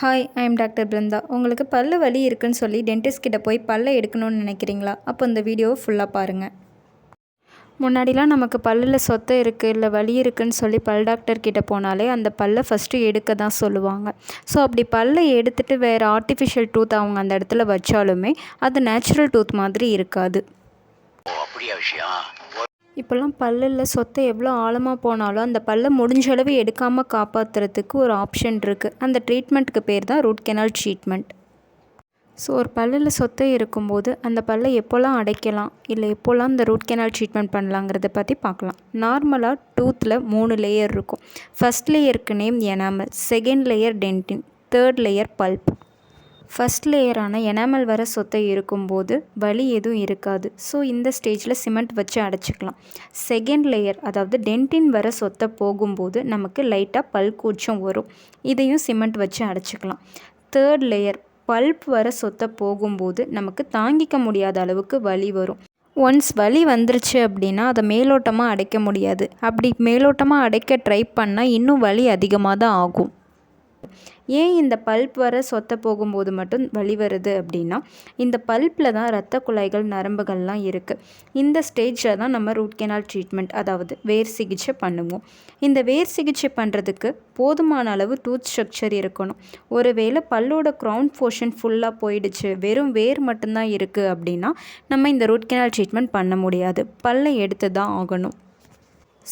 Hi I am doctor Brinda உங்களுக்கு பல்லு வலி இருக்குன்னு சொல்லி டென்டிஸ்ட் கிட்ட போய் பல்லை எடுக்கணும்னு நினைக்கிறீங்களா? அப்போ இந்த வீடியோவை ஃபுல்லாக பாருங்கள் முன்னாடிலாம் நமக்கு பல்லில் சொத்தை இருக்குது இல்லை வலி இருக்குன்னு சொல்லி பல் டாக்டர் கிட்டே போனாலே அந்த பல்லை ஃபஸ்ட்டு எடுக்க தான் சொல்லுவாங்க. ஸோ அப்படி பல்லை எடுத்துட்டு வேறு ஆர்டிஃபிஷியல் டூத் அவங்க அந்த இடத்துல வச்சாலுமே அது நேச்சுரல் டூத் மாதிரி இருக்காது. ஓ அப்படியா விஷயம்? இப்போல்லாம் பல்லில் சொத்தை எவ்வளோ ஆழமாக போனாலும் அந்த பல்லை முடிஞ்ச அளவு எடுக்காமல் காப்பாற்றுறதுக்கு ஒரு ஆப்ஷன் இருக்குது அந்த ட்ரீட்மெண்ட்டுக்கு பேர் தான் ரூட் கெனால் ட்ரீட்மெண்ட் ஸோ ஒரு பல்லில் சொத்தை இருக்கும்போது அந்த பல்லை எப்போல்லாம் அடைக்கலாம்? இல்லை எப்போல்லாம் இந்த ரூட் கெனால் ட்ரீட்மெண்ட் பண்ணலாங்கிறத பற்றி பார்க்கலாம். நார்மலாக டூத்தில் மூணு லேயர் இருக்கும். ஃபஸ்ட் லேயருக்கு name enamel second layer dentine third layer pulp first லேயரான enamel வர சொத்தை இருக்கும்போது வலி எதுவும் இருக்காது. ஸோ இந்த ஸ்டேஜில் சிமெண்ட் வச்சு அடைச்சிக்கலாம். செகண்ட் லேயர் அதாவது டென்டின் வர சொத்தை போகும்போது நமக்கு லைட்டாக பல் கூச்சம் வரும். இதையும் சிமெண்ட் வச்சு அடைச்சிக்கலாம். தேர்ட் லேயர் பல்ப் வர சொத்தை போகும்போது நமக்கு தாங்கிக்க முடியாத அளவுக்கு வலி வரும். ஒன்ஸ் வலி வந்துருச்சு அப்படின்னா அதை மேலோட்டமாக அடைக்க முடியாது. அப்படி மேலோட்டமாக அடைக்க ட்ரை பண்ணால் இன்னும் வலி அதிகமாக தான் ஆகும். ஏன் இந்த பல்ப் வர சொத்த போகும்போது மட்டும் வழி வருது அப்படின்னா இந்த பல்ப்பில் தான் இரத்த குழாய்கள் நரம்புகள்லாம் இருக்குது இந்த ஸ்டேஜில் தான் நம்ம ரூட் கெனால் ட்ரீட்மெண்ட் அதாவது வேர் சிகிச்சை பண்ணுவோம். இந்த வேர் சிகிச்சை பண்ணுறதுக்கு போதுமான அளவு டூத் ஸ்ட்ரக்சர் இருக்கணும். ஒருவேளை பல்லோட க்ரௌண்ட் போர்ஷன் ஃபுல்லாக போயிடுச்சு வெறும் வேர் மட்டும்தான் இருக்குது அப்படின்னா நம்ம இந்த ரூட் கெனால் ட்ரீட்மெண்ட் பண்ண முடியாது. பல்லை எடுத்து தான் ஆகணும்.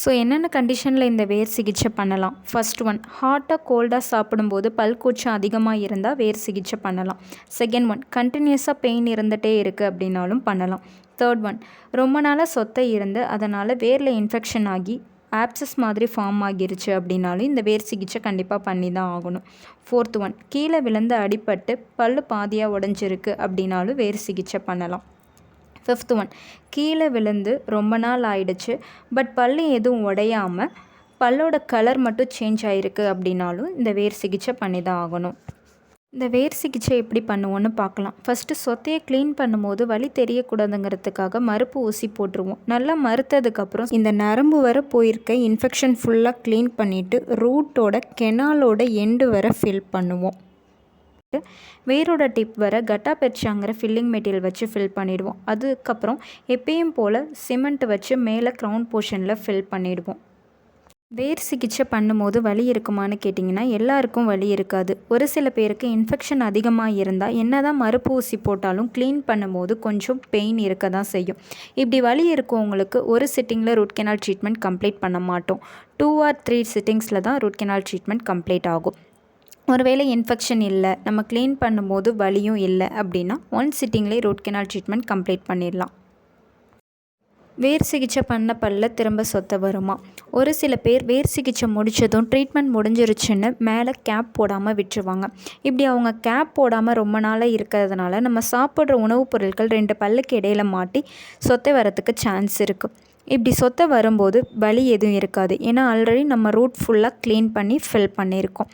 ஸோ என்னென்ன கண்டிஷனில் இந்த வேர் சிகிச்சை பண்ணலாம்? ஃபர்ஸ்ட் ஒன் ஹாட்டாக கோல்டாக சாப்பிடும்போது பல் கூச்சம் அதிகமாக இருந்தால் வேர் சிகிச்சை பண்ணலாம். செகண்ட் ஒன் கண்டினியூஸாக பெயின் இருந்துகிட்டே இருக்குது அப்படின்னாலும் பண்ணலாம். தேர்ட் ஒன் ரொம்ப நாளாக சொத்தை இருந்து அதனால் வேரில் இன்ஃபெக்ஷன் ஆகி ஆப்சஸ் மாதிரி ஃபார்ம் ஆகிருச்சு அப்படின்னாலும் இந்த வேர் சிகிச்சை கண்டிப்பாக பண்ணி தான் ஆகணும். ஃபோர்த் ஒன் கீழே விழுந்து அடிபட்டு பல் பாதியாக உடஞ்சிருக்கு அப்படின்னாலும் வேர் சிகிச்சை பண்ணலாம். ஃபிஃப்த் ஒன் கீழே விழுந்து ரொம்ப நாள் ஆயிடுச்சு. பட் பல்லு எதுவும் உடையாமல் பல்லோட கலர் மட்டும் சேஞ்ச் ஆகிருக்கு அப்படின்னாலும் இந்த வேர் சிகிச்சை பண்ணி தான் ஆகணும். இந்த வேர் சிகிச்சை எப்படி பண்ணுவோன்னு பார்க்கலாம். ஃபஸ்ட்டு சொத்தையை க்ளீன் பண்ணும்போது வலி தெரியக்கூடாதுங்கிறதுக்காக மறுப்பு ஊசி போட்டுருவோம். நல்லா மறுத்ததுக்கப்புறம் இந்த நரம்பு வர போயிருக்க இன்ஃபெக்ஷன் ஃபுல்லாக க்ளீன் பண்ணிவிட்டு ரூட்டோட கெனாலோட எண்டு வர ஃபில் பண்ணுவோம். வேரோட டிப் வர கட்டா பெர்ச்சாங்கிற ஃபில்லிங் மெட்டீரியல் வச்சு ஃபில் பண்ணிவிடுவோம் அதுக்கப்புறம் எப்பயும் போல் சிமெண்ட் வச்சு மேலே க்ரௌண்ட் போர்ஷனில் ஃபில் பண்ணிவிடுவோம் வேர் சிகிச்சை பண்ணும்போது வலி இருக்குமான்னு கேட்டிங்கன்னா எல்லாருக்கும் வலி இருக்காது. ஒரு சில பேருக்கு இன்ஃபெக்ஷன் அதிகமாக இருந்தால் என்ன தான் மறுப்பு ஊசி போட்டாலும் க்ளீன் பண்ணும்போது கொஞ்சம் பெயின் இருக்க தான் செய்யும். இப்படி வலி இருக்கவங்களுக்கு ஒரு சிட்டிங்கில் ரூட் கெனால் ட்ரீட்மெண்ட் கம்ப்ளீட் பண்ண மாட்டோம். டூ ஆர் த்ரீ சிட்டிங்ஸில் தான் ரூட் கெனால் ட்ரீட்மெண்ட் கம்ப்ளீட் ஆகும். ஒருவேளை இன்ஃபெக்ஷன் இல்லை நம்ம க்ளீன் பண்ணும்போது வலியும் இல்லை அப்படின்னா ஒன் சிட்டிங்லேயே ரூட் கெனால் ட்ரீட்மெண்ட் கம்ப்ளீட் பண்ணிடலாம். வேர் சிகிச்சை பண்ண பல்ல திரும்ப சொத்த வருமா? ஒரு சில பேர் வேர் சிகிச்சை முடித்ததும் ட்ரீட்மெண்ட் முடிஞ்சிருச்சுன்னு மேலே கேப் போடாமல் விட்டுருவாங்க. இப்படி அவங்க கேப் போடாமல் ரொம்ப நாளாக இருக்கிறதுனால நம்ம சாப்பிட்ற உணவுப் பொருட்கள் ரெண்டு பல்லுக்கு இடையில மாட்டி சொத்தை வரத்துக்கு சான்ஸ் இருக்குது இப்படி சொத்தை வரும்போது வலி எதுவும் இருக்காது. ஏன்னா ஆல்ரெடி நம்ம ரூட் ஃபுல்லாக க்ளீன் பண்ணி ஃபில் பண்ணியிருக்கோம்.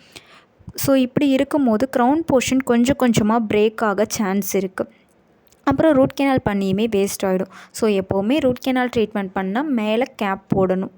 ஸோ இப்படி இருக்கும்போது க்ரௌன் போர்ஷன் கொஞ்சம் கொஞ்சமாக பிரேக் ஆக சான்ஸ் இருக்குது அப்புறம் ரூட் கெனால் பண்ணியுமே வேஸ்ட் ஆகிடும் ஸோ எப்போவுமே ரூட் கெனால் ட்ரீட்மெண்ட் பண்ணால் மேலே கேப் போடணும்.